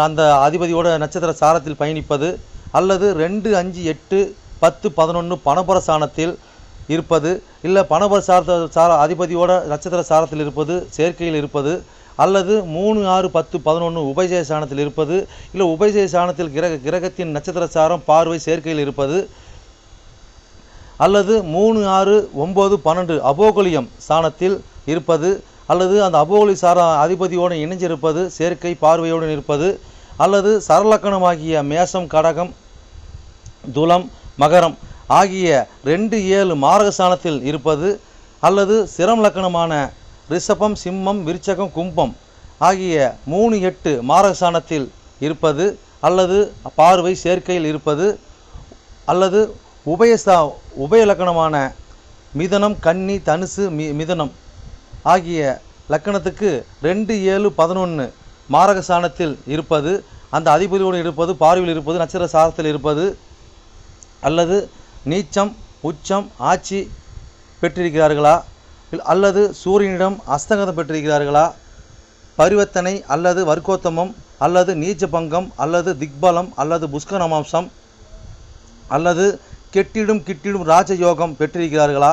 அந்த அதிபதியோட நட்சத்திர சாரத்தில் பயணிப்பது அல்லது ரெண்டு அஞ்சு எட்டு பத்து பதினொன்று பணபர சாணத்தில் இருப்பது இல்லை பணபர சாரத்த சார அதிபதியோட நட்சத்திர சாரத்தில் இருப்பது சேர்க்கையில் இருப்பது அல்லது மூணு ஆறு பத்து பதினொன்று உபயஜய சாணத்தில் இருப்பது இல்லை உபயஜய சாணத்தில் கிரக கிரகத்தின் நட்சத்திர சாரம் பார்வை சேர்க்கையில் இருப்பது அல்லது மூணு ஆறு ஒம்பது பன்னெண்டு அபோகலியம் சாணத்தில் இருப்பது அல்லது அந்த அபோகலி சார அதிபதியோடு இணைஞ்சிருப்பது சேர்க்கை பார்வையோடு இருப்பது அல்லது சரலக்கணமாகிய மேசம் கடகம் துலம் மகரம் ஆகிய ரெண்டு ஏழு மாரகஸ்தானத்தில் இருப்பது அல்லது சிரம் லக்கணமான ரிஷபம் சிம்மம் விருச்சகம் கும்பம் ஆகிய மூணு எட்டு மாரகஸ்தானத்தில் இருப்பது அல்லது பார்வை சேர்க்கையில் இருப்பது அல்லது உபயஸ்தா உபயலக்கணமான மிதனம் கன்னி தனுசு மி மிதனம் ஆகிய லக்கணத்துக்கு ரெண்டு ஏழு பதினொன்று மாரக சாணத்தில் இருப்பது அந்த அதிபதியோடு இருப்பது பார்வையில் இருப்பது நட்சத்திர சாரத்தில் இருப்பது அல்லது நீச்சம் உச்சம் ஆட்சி பெற்றிருக்கிறார்களா? அல்லது சூரியனிடம் அஸ்தங்கதம் பெற்றிருக்கிறார்களா? பரிவர்த்தனை அல்லது வர்க்கோத்தமம் அல்லது நீச்ச பங்கம் அல்லது திக்பலம் அல்லது புஷ்கரமாம்சம் அல்லது கெட்டிடும் கிட்டிடும் ராஜயோகம் பெற்றிருக்கிறார்களா?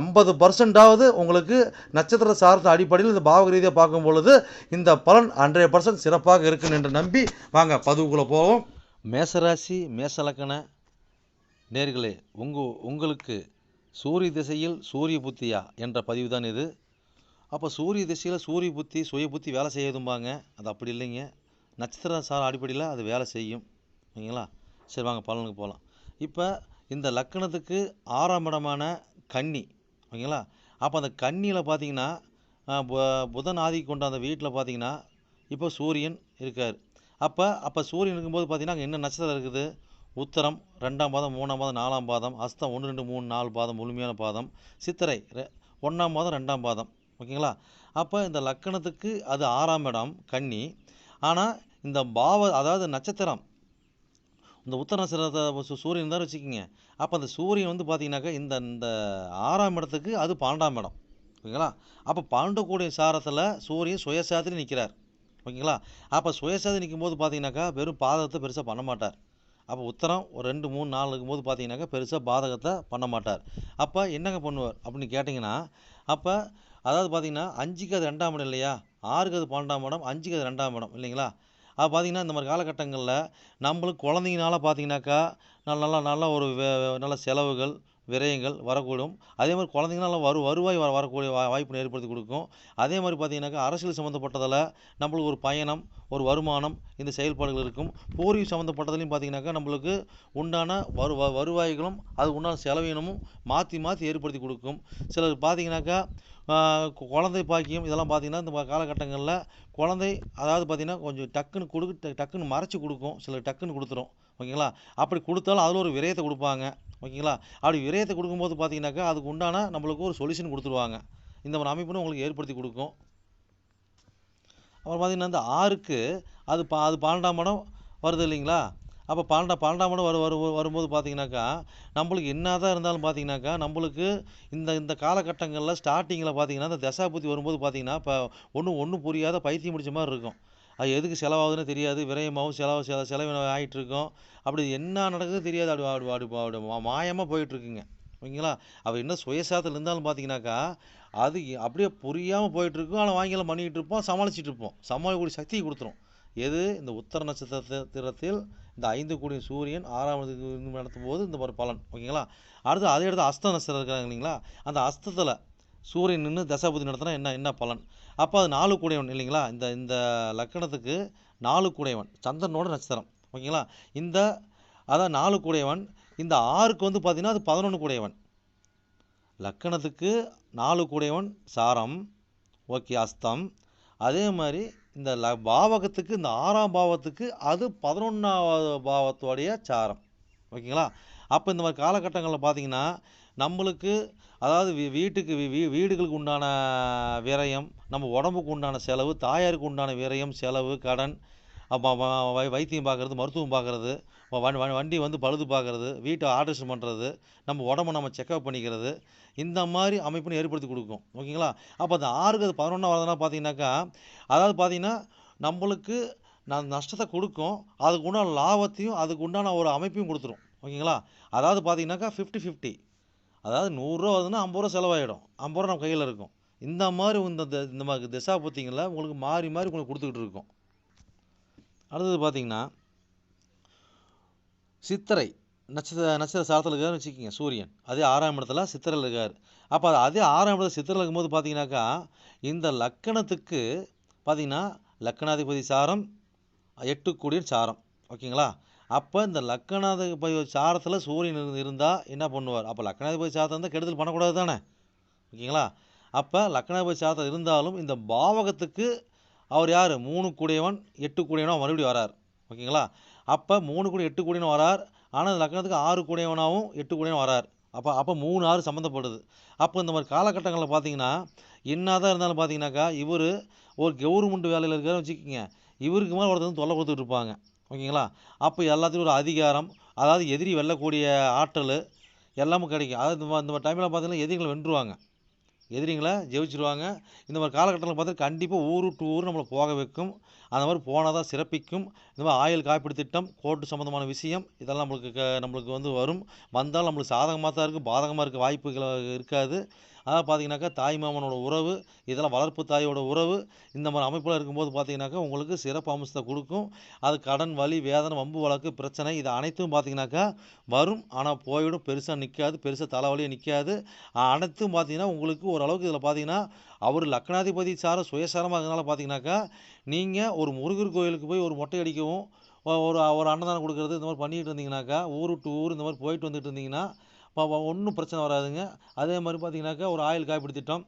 ஐம்பது பர்சன்டாவது உங்களுக்கு நட்சத்திர சார்ந்த அடிப்படையில் இந்த பாவக ரீதியாக பார்க்கும் பொழுது இந்த பலன் ஹண்ட்ரட் பர்சன்ட் சிறப்பாக இருக்குன்னு என்று நம்பி வாங்க பதிவுக்குள்ளே போவோம். மேசராசி மேசலக்கண நேர்களே உங்க உங்களுக்கு சூரிய திசையில் சூரிய புத்தியா என்ற பதிவு தான் இது. அப்போ சூரிய திசையில் சூரிய புத்தி சுய புத்தி வேலை செய்யுதும்பாங்க. அது அப்படி இல்லைங்க. நட்சத்திர சார் அடிப்படையில் அது வேலை செய்யும். ஓகேங்களா சரி வாங்க பலனுக்கு போகலாம் இப்போ இந்த லக்கணத்துக்கு ஆறாம் இடமான கன்னி ஓகேங்களா? அப்போ அந்த கன்னியில் பார்த்தீங்கன்னா பு- புதன் ஆதி கொண்ட அந்த வீட்டில் பார்த்தீங்கன்னா இப்போ சூரியன் இருக்கார். அப்போ அப்போ சூரியன் இருக்கும்போது பார்த்தீங்கன்னா அங்கே என்ன நட்சத்திரம் இருக்குது? உத்தரம் ரெண்டாம் பாதம் மூணாம் பாதம் நாலாம் பாதம் அஸ்தம் ஒன்று ரெண்டு மூணு நாலு பாதம் முழுமையான பாதம் சித்திரை ஒன்றாம் பாதம் ரெண்டாம் பாதம் ஓகேங்களா? அப்போ இந்த லக்கணத்துக்கு அது ஆறாம் இடம் கன்னி. ஆனால் இந்த பாவ அதாவது நட்சத்திரம் இந்த உத்தர நட்சத்திரத்தை சூரியன் தான் வச்சுக்கிங்க. அப்போ அந்த சூரியன் வந்து பார்த்தீங்கன்னாக்கா இந்த இந்த ஆறாம் இடத்துக்கு அது பன்னெண்டாம் இடம். ஓகேங்களா? அப்போ பன்னெண்டு சாரத்தில் சூரியன் சுயசாத்திரி நிற்கிறார் ஓகேங்களா? அப்போ சுயசாதி நிற்கும் போது பார்த்தீங்கன்னாக்கா வெறும் பாதகத்தை பெருசாக பண்ண மாட்டார். அப்போ உத்தரம் ஒரு ரெண்டு மூணு நாலு இருக்கும்போது பார்த்தீங்கன்னாக்கா பெருசாக பாதகத்தை பண்ண மாட்டார். அப்போ என்னங்க பண்ணுவார் அப்படின்னு கேட்டிங்கன்னா அப்போ அதாவது பார்த்தீங்கன்னா அஞ்சுக்கு அது ரெண்டாம் இடம் இல்லையா? ஆறுக்கு அது பன்னெண்டாம் இடம் அஞ்சுக்கு அது ரெண்டாம் இடம் இல்லைங்களா? அது பார்த்தீங்கன்னா இந்த மாதிரி காலகட்டங்களில் நம்மளுக்கு குழந்தைங்கனால பார்த்தீங்கன்னாக்கா நல்ல நல்லா நல்ல ஒரு நல்ல செலவுகள் விரயங்கள் வரக்கூடும். அதே மாதிரி குழந்தைங்கனால வரு வருவாய் வர வரக்கூடிய வா- வாய்ப்பினை ஏற்படுத்தி கொடுக்கும். அதே மாதிரி பார்த்தீங்கன்னாக்கா அரசியல் சம்மந்தப்பட்டதில் நம்மளுக்கு ஒரு பயணம் ஒரு வருமானம் இந்த செயல்பாடுகள் இருக்கும். பூர்வீகம் சம்மந்தப்பட்டதுலையும் பார்த்தீங்கன்னாக்கா நம்மளுக்கு உண்டான வரு வ- வருவாய்களும் அது உண்டான செலவினமும் மாற்றி மாற்றி ஏற்படுத்தி கொடுக்கும். சிலர் பார்த்தீங்கன்னாக்கா குழந்தை பாக்கியம் இதெல்லாம் பார்த்தீங்கன்னா இந்த காலகட்டங்களில் குழந்தை அதாவது பார்த்தீங்கன்னா கொஞ்சம் டக்குன்னு கொடுக்கு டக்குன்னு மறைச்சி கொடுக்கும். சிலர் டக்குன்னு கொடுத்துரும். ஓகேங்களா? அப்படி கொடுத்தாலும் அதில் ஒரு விரயத்தை கொடுப்பாங்க. ஓகேங்களா? அப்படி விரயத்தை கொடுக்கும்போது பார்த்தீங்கன்னாக்கா அதுக்கு உண்டான நம்மளுக்கு ஒரு சொல்யூஷன் கொடுத்துருவாங்க. இந்த மாதிரி அமைப்புன்னு உங்களுக்கு ஏற்படுத்தி கொடுக்கும். அப்புறம் பார்த்தீங்கன்னா இந்த ஆறுக்கு அது பா அது பன்னெண்டாம் இடம் வருது இல்லைங்களா? அப்போ பன்னெண்டாம் பன்னெண்டாம் இடம் வரு வரு வரும்போது பார்த்தீங்கன்னாக்கா நம்மளுக்கு என்ன தான் இருந்தாலும் பார்த்தீங்கன்னாக்கா நம்மளுக்கு இந்த இந்த காலகட்டங்களில் ஸ்டார்டிங்கில் பார்த்தீங்கன்னா இந்த தசாபுத்தி வரும்போது பார்த்தீங்கன்னா இப்போ ஒன்றும் ஒன்றும் புரியாத பைத்தியம் முடிச்ச மாதிரி இருக்கும். அது எதுக்கு செலவாகுதுன்னு தெரியாது. விரயமாகவும் செலவு செல செலவின ஆகிட்டுருக்கோம் அப்படி என்ன நடக்குது தெரியாது. அப்படி அப்படி அப்படி மாயமாக போயிட்டுருக்குங்க ஓகேங்களா? அவள் என்ன சுயசாத்தில் இருந்தாலும் பார்த்தீங்கன்னாக்கா அது அப்படியே புரியாமல் போயிட்டுருக்கும். ஆனால் வாங்கியெல்லாம் பண்ணிக்கிட்டு இருப்போம் சமாளிச்சிட்டு இருப்போம் சமாளிக்கக்கூடிய சக்தியை கொடுத்துரும். எது? இந்த உத்தர நட்சத்திரத்தில் இந்த ஐந்து கூடிய சூரியன் ஆறாம் இடத்துக்கு நடத்தும் போது இந்த ஒரு பலன். ஓகேங்களா? அடுத்து அதே இடத்துல அஸ்த நட்சத்திரம் இருக்காங்க இல்லைங்களா? அந்த அஸ்தத்தில் சூரியன் நின்று தசாபதி நடத்தினா என்ன என்ன பலன்? அப்போ அது நாலு கூடையவன் இல்லைங்களா? இந்த இந்த லக்கணத்துக்கு நாலு கூடையவன். சந்திரனோட நட்சத்திரம். ஓகேங்களா? இந்த அதான் நாலு கூடையவன். இந்த ஆறுக்கு வந்து பார்த்திங்கன்னா அது பதினொன்று கூடையவன். லக்கணத்துக்கு நாலு கூடையவன் சாரம் ஓகே அஸ்தம். அதே மாதிரி இந்த ல பாவகத்துக்கு இந்த ஆறாம் பாவத்துக்கு அது பதினொன்றாவது பாவத்தோடைய சாரம். ஓகேங்களா? அப்போ இந்த மாதிரி காலகட்டங்களில் பார்த்தீங்கன்னா நம்மளுக்கு அதாவது வீ வீட்டுக்கு வீ வீடுகளுக்கு உண்டான விரயம் நம்ம உடம்புக்கு உண்டான செலவு தாயாருக்கு உண்டான விரயம் செலவு கடன் வைத்தியம் பார்க்குறது மருத்துவம் பார்க்குறது வண்டி வண்டி வந்து பழுது பார்க்குறது வீட்டை ஆல்ட்ரேஷன் பண்ணுறது நம்ம உடம்ப நம்ம செக்கப் பண்ணிக்கிறது இந்த மாதிரி அமைப்புன்னு ஏற்படுத்தி கொடுக்கும். ஓகேங்களா? அப்போ அந்த ஆறுக்கு அது பதினொன்றா வரதுனா பார்த்தீங்கன்னாக்கா அதாவது பார்த்தீங்கன்னா நம்மளுக்கு நான் நஷ்டத்தை கொடுக்கும் அதுக்கு உண்டான லாபத்தையும் அதுக்கு உண்டான ஒரு அமைப்பையும் கொடுத்துரும். ஓகேங்களா? அதாவது பார்த்தீங்கன்னாக்கா ஃபிஃப்டி ஃபிஃப்டி அதாவது நூறுரூவா வருதுன்னா ஐம்பது ரூபா செலவாயிடும். ஐம்பது ரூபா நம்ம கையில் இருக்கும். இந்த மாதிரி இந்த த- இந்த மாதிரி திசா பார்த்தீங்களா உங்களுக்கு மாறி மாறி உங்களுக்கு கொடுத்துக்கிட்டு இருக்கும். அடுத்தது பார்த்தீங்கன்னா சித்திரை நட்சத்திர நட்சத்திர சாரத்தில் இருக்காருன்னு வச்சுக்கோங்க சூரியன். அதே ஆறாம் இடத்துல சித்திரையில் இருக்கார். அப்போ அது அதே ஆறாம் இடத்துல சித்திரையில் இருக்கும்போது பார்த்தீங்கன்னாக்கா இந்த லக்கணத்துக்கு பார்த்தீங்கன்னா லக்கணாதிபதி சாரம் எட்டு கூடிய சாரம். ஓகேங்களா? அப்போ இந்த லக்கணாதிபதி சாரத்தில் சூரியன் இருந்து இருந்தால் என்ன பண்ணுவார்? அப்போ லக்கணாதிபதி சாரத்தை இருந்தால் கெடுதல் பண்ணக்கூடாது தானே ஓகேங்களா? அப்போ லக்கணாதிபதி சாரத்தில் இருந்தாலும் இந்த பாவகத்துக்கு அவர் யார்? மூணு கூடியவன் எட்டு கூடியவன் மறுபடியும் வரார். ஓகேங்களா? அப்போ மூணு கூட எட்டு கூடியவன் வரார். ஆனால் இந்த லக்கணத்துக்கு ஆறு கூடியவனாகவும் எட்டு கூடியவன் வரார். அப்போ அப்போ மூணு ஆறு சம்மந்தப்படுது அப்போ இந்த மாதிரி காலகட்டங்களில் பார்த்தீங்கன்னா என்ன தான் இருந்தாலும் பார்த்தீங்கன்னாக்கா இவர் ஒரு கவர்மெண்ட் வேலையில் இருக்கிற வச்சுக்கோங்க. இவருக்கு மேலே ஒருத்தர் வந்து தொல்லை கொடுத்துட்டு இருப்பாங்க. ஓகேங்களா? அப்போ எல்லாத்துக்கும் ஒரு அதிகாரம் அதாவது எதிரி வெல்லக்கூடிய ஆற்றல் எல்லாமே கிடைக்கும். அதாவது இந்த இந்த டைமில் பார்த்தீங்கன்னா எதிரிகள் வென்றுவாங்க எதிரிங்களை ஜெயிச்சிருவாங்க. இந்த மாதிரி காலகட்டத்தில் பார்த்தா கண்டிப்பாக ஊர் டூ ஊர் நம்மளை போக வைக்கும். அந்த மாதிரி போனால் தான் சிறப்பிக்கும். இந்த மாதிரி ஆயுள் காப்பீடு திட்டம் கோர்ட்டு சம்மந்தமான விஷயம் இதெல்லாம் நம்மளுக்கு நம்மளுக்கு வந்து வரும். வந்தால் நம்மளுக்கு சாதகமாக தான் இருக்குது பாதகமாக இருக்க வாய்ப்புகள் இருக்காது. அதாவது பார்த்தீங்கன்னாக்கா தாய் மாமனோட உறவு இதெல்லாம் வளர்ப்பு தாயோட உறவு இந்த மாதிரி அமைப்பில் இருக்கும்போது பார்த்தீங்கன்னாக்கா உங்களுக்கு சிறப்பு அம்சத்தை கொடுக்கும். அது கடன் வலி வேதனை வம்பு வழக்கு பிரச்சனை இது அனைத்தும் பார்த்தீங்கன்னாக்கா வரும். ஆனால் போயிடும் பெருசாக நிற்காது பெருசாக தலைவலியாக நிற்காது அனைத்தும் பார்த்தீங்கன்னா உங்களுக்கு ஓரளவுக்கு இதில் பார்த்தீங்கன்னா அவர் லக்னாதிபதி சார சுயசாரமாக இருக்கிறதுனால பார்த்தீங்கன்னாக்கா நீங்கள் ஒரு முருகர் கோயிலுக்கு போய் ஒரு மொட்டை அடிக்கவும் ஒரு ஒரு அன்னதானம் கொடுக்குறது இந்த மாதிரி பண்ணிகிட்டு இருந்தீங்கன்னாக்கா ஊர் விட்டு ஊர் இந்த மாதிரி போயிட்டு வந்துட்டு இருந்தீங்கன்னா ஒன்றும் பிரச்சனை வராதுங்க. அதே மாதிரி பார்த்தீங்கன்னாக்கா ஒரு ஆயுள் காப்பீடு திட்டம்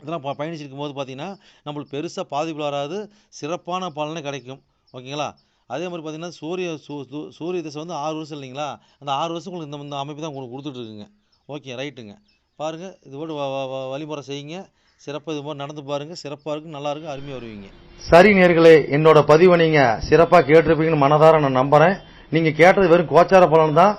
இதெல்லாம் ப பயணிச்சிருக்கும் போது பார்த்தீங்கன்னா நம்மளுக்கு பெருசாக பாதிப்பு வராது சிறப்பான பலனே கிடைக்கும். ஓகேங்களா? அதே மாதிரி பார்த்தீங்கன்னா சூரிய சூ சூரிய திசை வந்து ஆறு வருஷம் இல்லைங்களா? அந்த ஆறு வருஷம் உங்களுக்கு இந்த இந்த அமைப்பு தான் உங்களுக்கு கொடுத்துட்ருக்குங்க. ஓகே ரைட்டுங்க. பாருங்கள் இது போட்டு வ- வ- வ- வழிமுறை செய்யுங்க. சிறப்பாக இது மாதிரி நடந்து பாருங்கள் சிறப்பாக இருக்கும் நல்லா இருக்கும் அருமையாக வருவீங்க. சரி நேர்களே என்னோட பதிவை நீங்கள் சிறப்பாக கேட்டிருப்பீங்கன்னு மனதார நான் நம்புகிறேன் நீங்கள் கேட்டது வெறும் கோச்சார பலன் தான்.